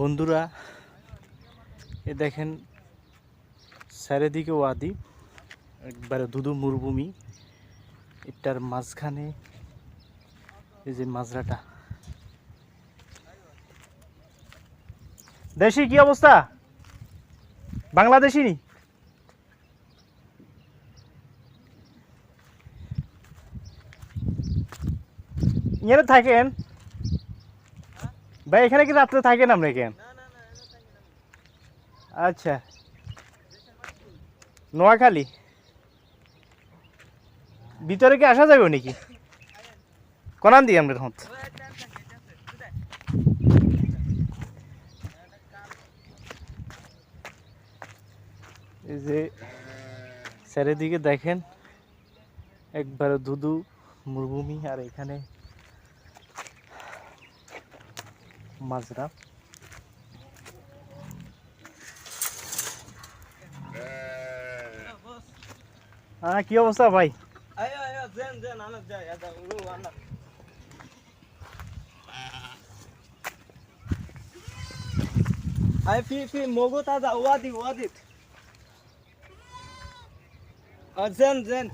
বন্ধুরা, এ দেখেন চারিদিকে ওয়াদি, একবারে দুদু মরুভূমি। এটার মাঝখানে এই যে মাজরাটা। দেশি কি অবস্থা? বাংলাদেশি নি? থাকেন। ভাই এখানে কি রাত্রে থাকেন আপনি কেন? আচ্ছা। নোয়াখালী? ভিতরে কি আসা যাবে নাকি? কোনান দিই আমরা হত এই যে চারিদিকে দেখেন একবারে দুদু মরুভূমি আর এখানে মাজরা। হ্যাঁ কি অবস্থা ভাই? আয় ফি ফি, মগো তাজা ওয়াদি ওয়াদিত আ জেন জেন